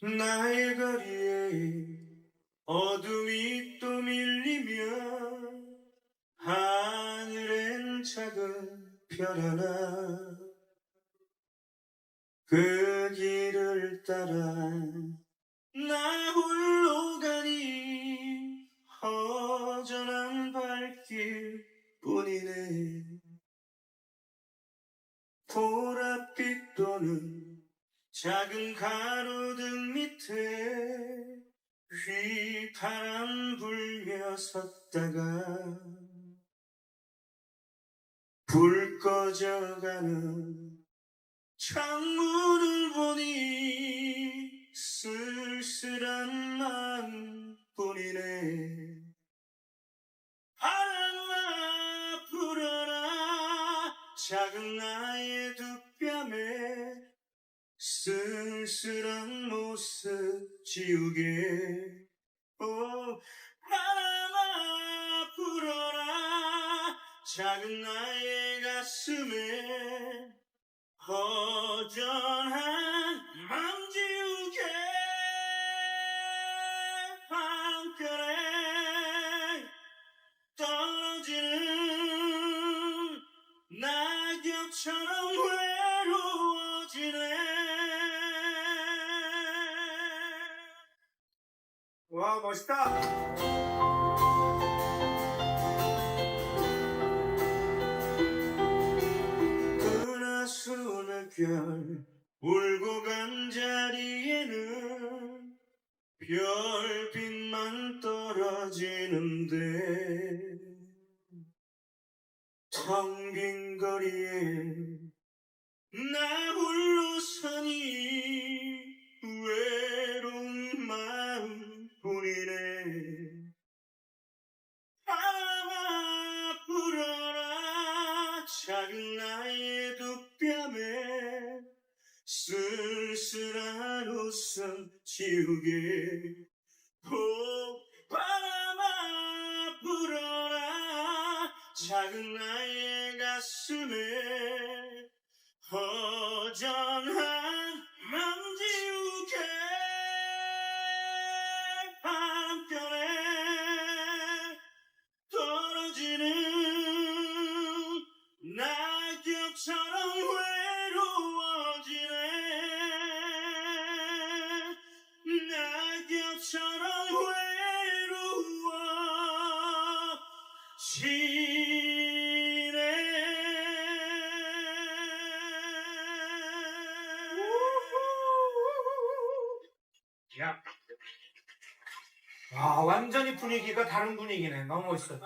나의 거리에 어둠이 또 밀리며 하늘엔 작은 별 하나. 그 길을 따라 나 홀로 가니 허전한 발길 뿐이네. 보랏빛 도는 작은 가로등 밑에 휘파람 불며 섰다가 불 꺼져가는 창문을 보니 쓸쓸한 마음뿐이네. 바람아 불어라. 작은 나의 두 뺨에 쓸쓸한 모습 지우게 오 바람아 불어라. 작은 나의 가슴에 허전한 맘 지우게 한편에 떨어지는 낙엽처럼 와 멋있다. 은하수는 별 울고 간 자리에는 별빛만 떨어지는데 텅 빈 거리에 나 홀로 서니 작은 나의 두 뺨에 쓸쓸한 웃음 지우게. 오 바람아 불어라. 작은 나의 가슴에 허전한 외로워지네. 와 완전히 분위기가 다른 분위기네. 너무 멋있어